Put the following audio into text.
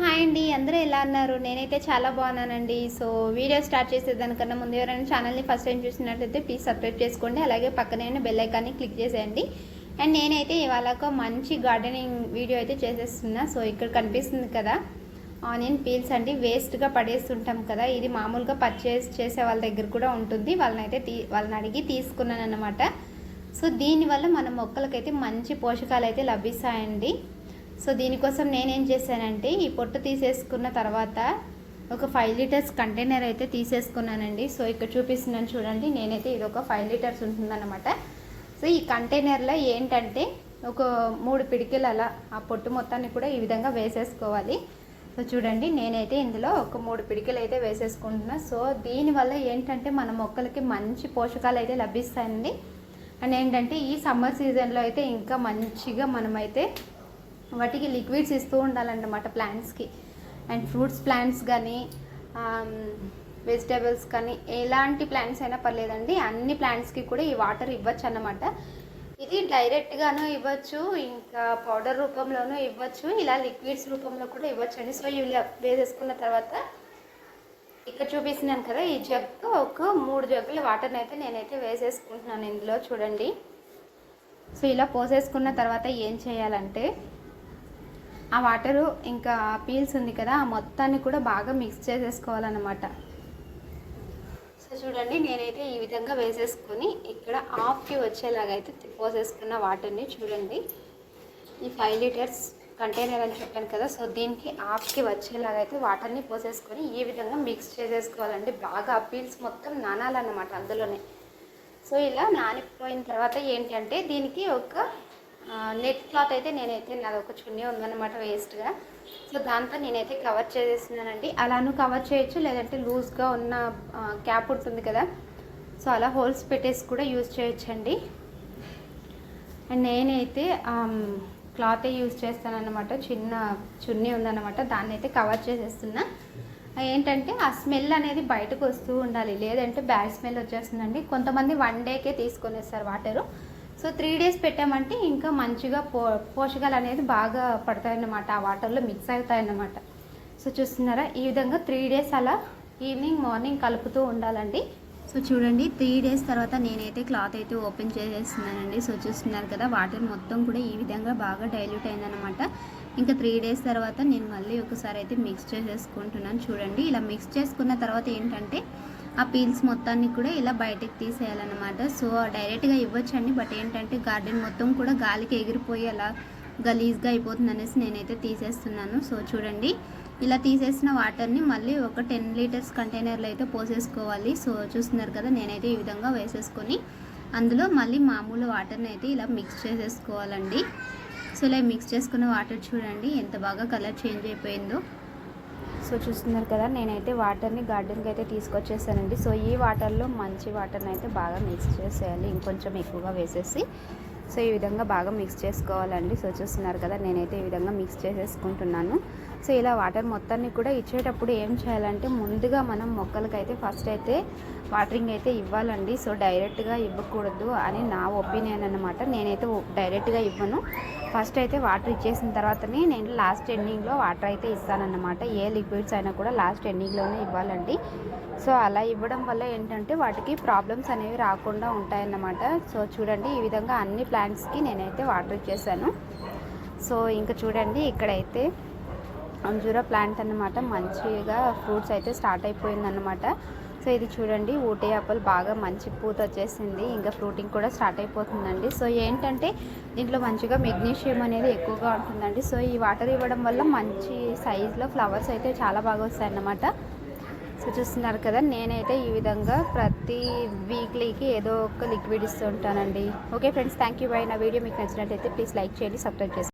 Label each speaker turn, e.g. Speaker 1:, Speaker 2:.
Speaker 1: Hi అండి అందరూ ఎలా ఉన్నారు? నేనైతే చాలా బాగున్నానండి. సో వీడియో స్టార్ట్ చేసేదానికన్నా ముందు ఎవరైనా ఛానల్ని ఫస్ట్ టైం చూసినట్లయితే ప్లీజ్ సబ్స్క్రైబ్ చేసుకోండి. అలాగే పక్కనే ఉన్న బెల్ ఐకాన్ని క్లిక్ చేసేయండి. అండ్ నేనైతే ఇవాళ ఒక మంచి గార్డెనింగ్ వీడియో అయితే చేసేస్తున్నా. సో ఇక్కడ కనిపిస్తుంది కదా ఆనియన్ పీల్స్ అండి. వేస్ట్గా పడేస్తుంటాం కదా. ఇది మామూలుగా పర్చేస్ చేసే వాళ్ళ దగ్గర కూడా ఉంటుంది. వాళ్ళని అయితే తీ వాళ్ళని అడిగి తీసుకున్నాను అనమాట సో దీనివల్ల మన మొక్కలకైతే మంచి పోషకాలు అయితే లభిస్తాయండి. సో దీనికోసం నేనేం చేశానంటే ఈ పొట్టు తీసేసుకున్న తర్వాత ఒక ఫైవ్ లీటర్స్ కంటైనర్ అయితే తీసేసుకున్నానండి. సో ఇక్కడ చూపిస్తున్నాను చూడండి నేనైతే ఇది ఒక ఫైవ్ లీటర్స్ ఉంటుందన్నమాట. సో ఈ కంటైనర్లో ఏంటంటే ఒక మూడు పిడికిలు అలా ఆ పొట్టు మొత్తాన్ని కూడా ఈ విధంగా వేసేసుకోవాలి. సో చూడండి నేనైతే ఇందులో ఒక మూడు పిడికిలు అయితే వేసేసుకుంటున్నా. సో దీనివల్ల ఏంటంటే మన మొక్కలకి మంచి పోషకాలు అయితే లభిస్తాయండి. అండ్ ఏంటంటే ఈ సమ్మర్ సీజన్లో అయితే ఇంకా మంచిగా మనమైతే వాటికి లిక్విడ్స్ ఇస్తూ ఉండాలన్నమాట ప్లాంట్స్కి అండ్ ఫ్రూట్స్ ప్లాంట్స్ కానీ వెజిటేబుల్స్ కానీ ఎలాంటి ప్లాంట్స్ అయినా పర్లేదండి. అన్ని ప్లాంట్స్కి కూడా ఈ వాటర్ ఇవ్వచ్చు అన్నమాట ఇది డైరెక్ట్గాను ఇవ్వచ్చు ఇంకా పౌడర్ రూపంలోనూ ఇవ్వచ్చు ఇలా లిక్విడ్స్ రూపంలో కూడా ఇవ్వచ్చు అండి సో ఇవి వేసేసుకున్న తర్వాత ఇక్కడ చూపిస్తున్నాను కదా ఈ జగ్గు ఒక మూడు జగ్గుల వాటర్ని అయితే నేనైతే వేసేసుకుంటున్నాను ఇందులో చూడండి. సో ఇలా పోసేసుకున్న తర్వాత ఏం చేయాలంటే ఆ వాటరు ఇంకా పీల్స్ ఉంది కదా ఆ మొత్తాన్ని కూడా బాగా మిక్స్ చేసేసుకోవాలన్నమాట. సో చూడండి నేనైతే ఈ విధంగా వేసేసుకొని ఇక్కడ హాఫ్కి వచ్చేలాగా అయితే పోసేసుకున్న వాటర్ని చూడండి. ఈ ఫైవ్ లీటర్స్ కంటైనర్ అని చెప్పాను కదా సో దీనికి ఆఫ్కి వచ్చేలాగా అయితే వాటర్ని పోసేసుకొని ఈ విధంగా మిక్స్ చేసేసుకోవాలండి. బాగా పీల్స్ మొత్తం నానాలన్నమాట అందులోనే. సో ఇలా నానిపోయిన తర్వాత ఏంటంటే దీనికి ఒక నెట్ క్లాత్ అయితే నేనైతే నాది ఒక చున్నీ ఉందన్నమాట వేస్ట్గా సో దాంతో నేనైతే కవర్ చేసేస్తున్నానండి. అలాను కవర్ చేయొచ్చు లేదంటే లూజ్గా ఉన్న క్యాప్ ఉంటుంది కదా. సో అలా హోల్స్ పెట్టేసి కూడా యూజ్ చేయొచ్చండి. అండ్ నేనైతే క్లాతే యూజ్ చేస్తానన్నమాట. చిన్న చున్నీ ఉందన్నమాట. దాన్ని అయితే కవర్ చేసేస్తున్నా. ఏంటంటే ఆ స్మెల్ అనేది బయటకు వస్తూ ఉండాలి. లేదంటే బ్యాడ్ స్మెల్ వచ్చేస్తుందండి. కొంతమంది వన్ డేకే తీసుకొనేస్తారు వాటరు సో త్రీ డేస్ పెట్టామంటే ఇంకా మంచిగా పో పోషకాలు అనేది బాగా పడతాయన్నమాట. ఆ వాటర్లో మిక్స్ అవుతాయన్నమాట. సో చూస్తున్నారా? ఈ విధంగా త్రీ డేస్ అలా ఈవినింగ్ మార్నింగ్ కలుపుతూ ఉండాలండి. సో చూడండి త్రీ డేస్ తర్వాత నేనైతే క్లాత్ అయితే ఓపెన్ చేసేస్తున్నానండి. సో చూస్తున్నారు కదా వాటర్ మొత్తం కూడా ఈ విధంగా బాగా డైల్యూట్ అయిందనమాట ఇంకా త్రీ డేస్ తర్వాత నేను మళ్ళీ ఒకసారి అయితే మిక్స్ చేసేసుకుంటున్నాను. చూడండి ఇలా మిక్స్ చేసుకున్న తర్వాత ఏంటంటే ఆ పీల్స్ మొత్తాన్ని కూడా ఇలా బయటకు తీసేయాలన్నమాట. సో డైరెక్ట్గా ఇవ్వచ్చండి బట్ ఏంటంటే గార్డెన్ మొత్తం కూడా గాలికి ఎగిరిపోయి అలా గలీజ్గా అయిపోతుంది అనేసి నేనైతే తీసేస్తున్నాను. సో చూడండి ఇలా తీసేసిన వాటర్ని మళ్ళీ ఒక టెన్ లీటర్స్ కంటైనర్లో అయితే పోసేసుకోవాలి. సో చూస్తున్నారు కదా నేనైతే ఈ విధంగా వేసేసుకొని అందులో మళ్ళీ మామూలు వాటర్ని అయితే ఇలా మిక్స్ చేసేసుకోవాలండి. సో ఇలా మిక్స్ చేసుకున్న వాటర్ చూడండి ఎంత బాగా కలర్ చేంజ్ అయిపోయిందో. సో చూస్తున్నారు కదా నేనైతే వాటర్ని గార్డెన్కి అయితే తీసుకొచ్చేసానండి. సో ఈ వాటర్లో మంచి వాటర్ని అయితే బాగా మిక్స్ చేసేయాలి ఇంకొంచెం ఎక్కువగా వేసేసి. సో ఈ విధంగా బాగా మిక్స్ చేసుకోవాలండి. సో చూస్తున్నారు కదా నేనైతే ఈ విధంగా మిక్స్ చేసేసుకుంటున్నాను. సో ఇలా వాటర్ మొత్తాన్ని కూడా ఇచ్చేటప్పుడు ఏం చేయాలంటే ముందుగా మనం మొక్కలకైతే ఫస్ట్ అయితే వాటరింగ్ అయితే ఇవ్వాలండి. సో డైరెక్ట్గా ఇవ్వకూడదు అని నా ఒపీనియన్ అనమాట నేనైతే డైరెక్ట్గా ఇవ్వను. ఫస్ట్ అయితే వాటర్ ఇచ్చేసిన తర్వాతనే నేను లాస్ట్ ఎండింగ్లో వాటర్ అయితే ఇస్తానన్నమాట. ఏ లిక్విడ్స్ అయినా కూడా లాస్ట్ ఎండింగ్లోనే ఇవ్వాలండి. సో అలా ఇవ్వడం వల్ల ఏంటంటే వాటికి ప్రాబ్లమ్స్ అనేవి రాకుండా ఉంటాయన్నమాట. సో చూడండి ఈ విధంగా అన్ని ప్లాంట్స్కి నేనైతే వాటర్ ఇచ్చేసాను. సో ఇంకా చూడండి ఇక్కడైతే అంజూరా ప్లాంట్ అన్నమాట. మంచిగా ఫ్రూట్స్ అయితే స్టార్ట్ అయిపోయిందన్నమాట. సో ఇది చూడండి ఊటీ యాపిల్ బాగా మంచి పూత వచ్చేసింది. ఇంకా ఫ్రూటింగ్ కూడా స్టార్ట్ అయిపోతుందండి. సో ఏంటంటే దీంట్లో మంచిగా మెగ్నీషియం అనేది ఎక్కువగా ఉంటుందండి. సో ఈ వాటర్ ఇవ్వడం వల్ల మంచి సైజులో ఫ్లవర్స్ అయితే చాలా బాగా వస్తాయన్నమాట. సో చూస్తున్నారు కదా నేనైతే ఈ విధంగా ప్రతి వీక్లీకి ఏదో ఒక లిక్విడ్ ఇస్తూ ఉంటానండి. Okay friends thank you. Bye. నా వీడియో మీకు నచ్చినట్టయితే ప్లీజ్ లైక్ చేయండి సబ్స్క్రైబ్ చేసుకోండి